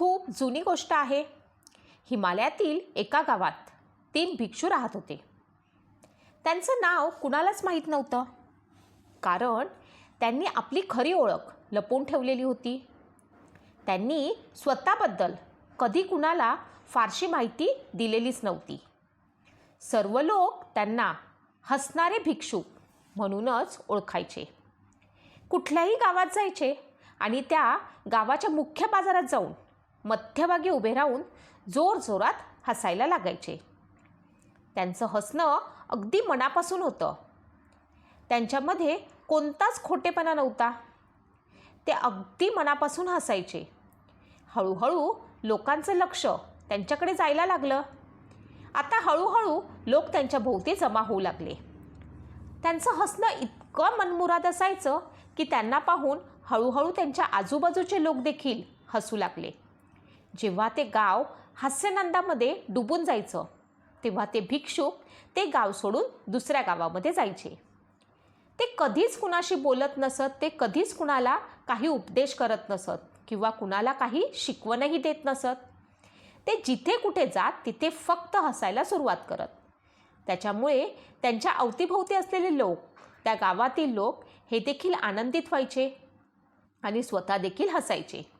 खूप जुनी गोष्ट आहे. हिमालयातील एका गावात तीन भिक्षू राहत होते. त्यांचं नाव कुणालाच माहीत नव्हतं. कारण त्यांनी आपली खरी ओळख लपवून ठेवलेली होती. त्यांनी स्वतःबद्दल कधी कुणाला फारशी माहिती दिलेलीच नव्हती. सर्व लोक त्यांना हसणारे भिक्षू म्हणूनच ओळखायचे. कुठल्याही गावात जायचे आणि त्या गावाच्या मुख्य बाजारात जाऊन मध्यभागी उभे राहून जोरजोरात हसायला लागायचे. त्यांचं हसणं अगदी मनापासून होतं. त्यांच्यामध्ये कोणताच खोटेपणा नव्हता. ते अगदी मनापासून हसायचे. हळूहळू लोकांचं लक्ष त्यांच्याकडे जायला लागलं. आता हळूहळू लोक त्यांच्या भोवती जमा होऊ लागले. त्यांचं हसणं इतकं मनमुराद असायचं की त्यांना पाहून हळूहळू त्यांच्या आजूबाजूचे लोक देखील हसू लागले. जेव्हा ते गाव हास्यनंदामध्ये डुबून जायचं तेव्हा ते भिक्षुक ते गाव सोडून दुसऱ्या गावामध्ये जायचे. ते कधीच कुणाशी बोलत नसत ते कधीच कुणाला काही उपदेश करत नसत किंवा कुणाला काही शिकवणही देत नसत. ते जिथे कुठे जात तिथे फक्त हसायला सुरुवात करत. त्याच्यामुळे त्यांच्या अवतीभोवती असलेले लोक त्या गावातील लोक हे देखील आनंदित व्हायचे आणि स्वतः देखील हसायचे.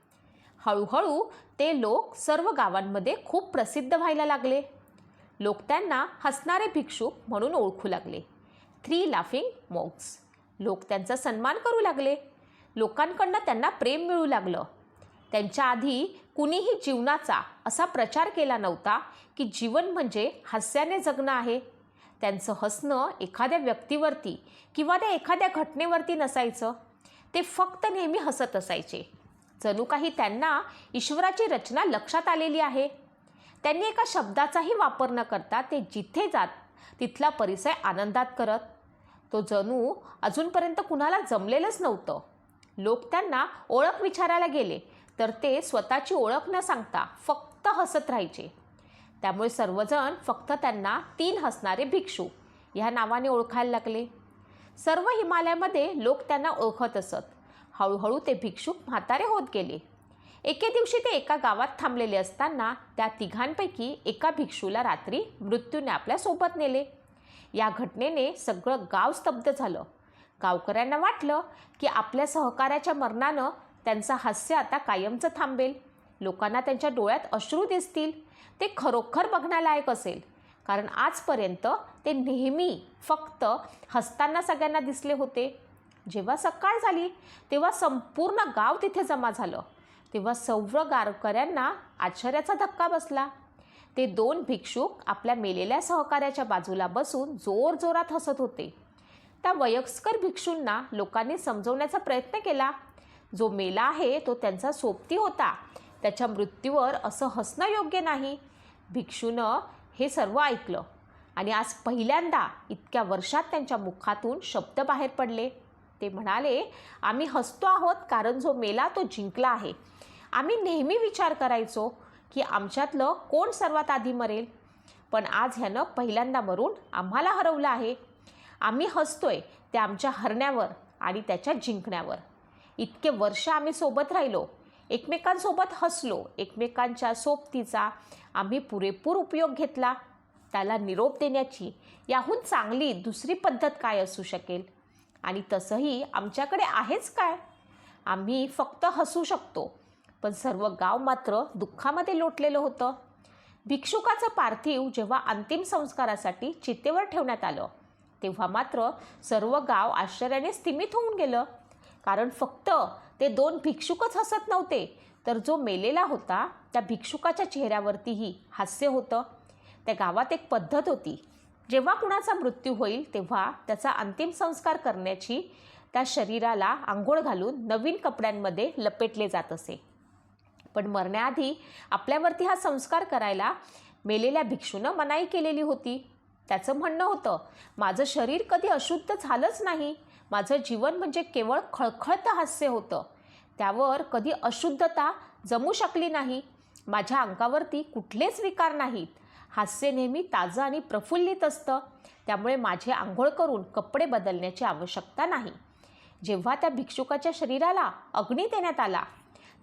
हळूहळू ते लोक सर्व गावांमध्ये खूप प्रसिद्ध व्हायला लागले. लोक त्यांना हसणारे भिक्षुक म्हणून ओळखू लागले. थ्री लाफिंग मॉग्स लोक त्यांचा सन्मान करू लागले. लोकांकडनं त्यांना प्रेम मिळू लागलं. त्यांच्या आधी कुणीही जीवनाचा असा प्रचार केला नव्हता की जीवन म्हणजे हास्याने जगणं आहे. त्यांचं हसणं एखाद्या व्यक्तीवरती किंवा त्या एखाद्या घटनेवरती नसायचं. ते फक्त नेहमी हसत असायचे. जणू काही त्यांना ईश्वराची रचना लक्षात आलेली आहे. त्यांनी एका शब्दाचाही वापर न करता ते जिथे जात तिथला परिसर आनंदात करत. तो जणू अजूनपर्यंत कुणाला जमलेलंच नव्हतं. लोक त्यांना ओळख विचारायला गेले तर ते स्वतःची ओळख न सांगता फक्त हसत राहायचे. त्यामुळे सर्वजण फक्त त्यांना तीन हसणारे भिक्षू ह्या नावाने ओळखायला लागले. सर्व हिमालयामध्ये लोक त्यांना ओळखत असत. हळूहळू ते भिक्षुक म्हातारे होत गेले. एके दिवशी ते एका गावात थांबलेले असताना त्या तिघांपैकी एका भिक्षूला रात्री मृत्यूने आपल्यासोबत नेले. या घटनेने सगळं गाव स्तब्ध झालं. गावकऱ्यांना वाटलं की आपल्या सहकाऱ्याच्या मरणानं त्यांचं हास्य आता कायमचं थांबेल. लोकांना त्यांच्या डोळ्यात अश्रू दिसतील. ते खरोखर बघण्यालायक असेल. कारण आजपर्यंत ते नेहमी फक्त हसताना सगळ्यांना दिसले होते. जेव्हा सकाळ झाली तेव्हा संपूर्ण गाव तिथे जमा झालं. तेव्हा सौर गारकऱ्यांना आश्चर्याचा धक्का बसला. ते दोन भिक्षुक आपल्या मेलेल्या सहकार्याच्या बाजूला बसून जोरजोरात हसत होते. त्या वयस्कर भिक्षूंना लोकांनी समजवण्याचा प्रयत्न केला. जो मेला आहे तो त्यांचा सोबती होता. त्याच्या मृत्यूवर असं हसणं योग्य नाही. भिक्षूनं हे सर्व ऐकलं आणि आज पहिल्यांदा इतक्या वर्षात त्यांच्या मुखातून शब्द बाहेर पडले. ते म्हणाले आम्ही हसतो आहोत कारण जो मेला तो जिंकला आहे. आम्ही नेहमी विचार करायचो की आमच्यातलं कोण सर्वात आधी मरेल? पण आज ह्यानं पहिल्यांदा मरून आम्हाला हरवलं आहे. आम्ही हसतोय ते आमच्या हरण्यावर आणि त्याच्या जिंकण्यावर. इतके वर्ष आम्ही सोबत राहिलो एकमेकांसोबत हसलो एकमेकांच्या सोबतीचा आम्ही पुरेपूर उपयोग घेतला. त्याला निरोप देण्याची याहून चांगली दुसरी पद्धत काय असू शकेल? आणि तसंही आमच्याकडे आहेच काय? आम्ही फक्त हसू शकतो. पण सर्व गाव मात्र दुःखामध्ये लोटलेलं होतं. भिक्षुकाचं पार्थिव जेव्हा अंतिम संस्कारासाठी चितेवर ठेवण्यात आलं तेव्हा मात्र सर्व गाव आश्चर्याने स्थिमित होऊन गेलं. कारण फक्त ते दोन भिक्षुकच हसत नव्हते तर जो मेलेला होता त्या भिक्षुकाच्या चेहऱ्यावरतीही हास्य होतं. त्या गावात एक पद्धत होती. जेव्हा कुणाचा मृत्यू होईल तेव्हा त्याचा अंतिम संस्कार करण्याची त्या शरीराला आंघोळ घालून नवीन कपड्यांमध्ये लपेटले जात असे. पण मरण्याआधी आपल्यावरती हा संस्कार करायला मेलेल्या भिक्षूनं मनाई केलेली होती. त्याचं म्हणणं होतं माझं शरीर कधी अशुद्ध झालंच नाही. माझं जीवन म्हणजे केवळ खळखळतं हास्य होतं. त्यावर कधी अशुद्धता जमू शकली नाही. माझ्या अंगावरती कुठलेच विकार नाहीत. हास्य नेहमी ताजं आणि प्रफुल्लित असतं. त्यामुळे माझे आंघोळ करून कपडे बदलण्याची आवश्यकता नाही. जेव्हा त्या भिक्षुकाच्या शरीराला अग्नी देण्यात आला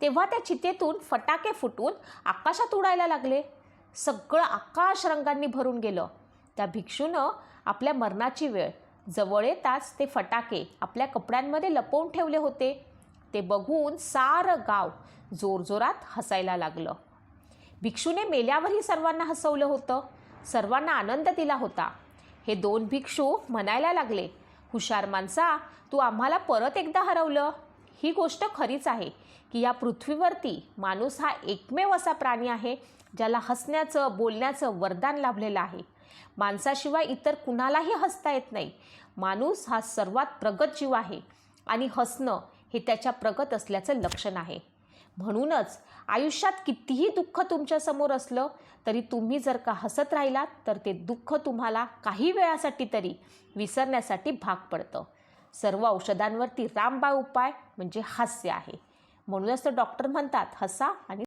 तेव्हा त्या चितेतून फटाके फुटून आकाशात उडायला लागले. सगळं आकाश रंगांनी भरून गेलं. त्या भिक्षूनं आपल्या मरणाची वेळ जवळ येताच ते फटाके आपल्या कपड्यांमध्ये लपवून ठेवले होते. ते बघून सारं गाव जोरजोरात हसायला लागलं. भिक्षूने मेल्यावरही सर्वांना हसवलं होतं. सर्वांना आनंद दिला होता. हे दोन भिक्षू म्हणायला लागले हुशार माणसा तू आम्हाला परत एकदा हरवलं. ही गोष्ट खरीच आहे की या पृथ्वीवरती माणूस हा एकमेव असा प्राणी आहे ज्याला हसण्याचं बोलण्याचं वरदान लाभलेलं आहे. माणसाशिवाय इतर कुणालाही हसता येत नाही. माणूस हा सर्वात प्रगत जीव आहे आणि हसणं हे त्याच्या प्रगत असल्याचं लक्षण आहे. म्हणूनच आयुष्यात कितीही दुःख तुमच्यासमोर असलं तरी तुम्ही जर का हसत राहिलात तर ते दुःख तुम्हाला काही वेळासाठी तरी विसरण्यासाठी भाग पडतं. सर्व औषधांवरती रामबाळ उपाय म्हणजे हास्य आहे. म्हणूनच तर डॉक्टर म्हणतात हसा आणि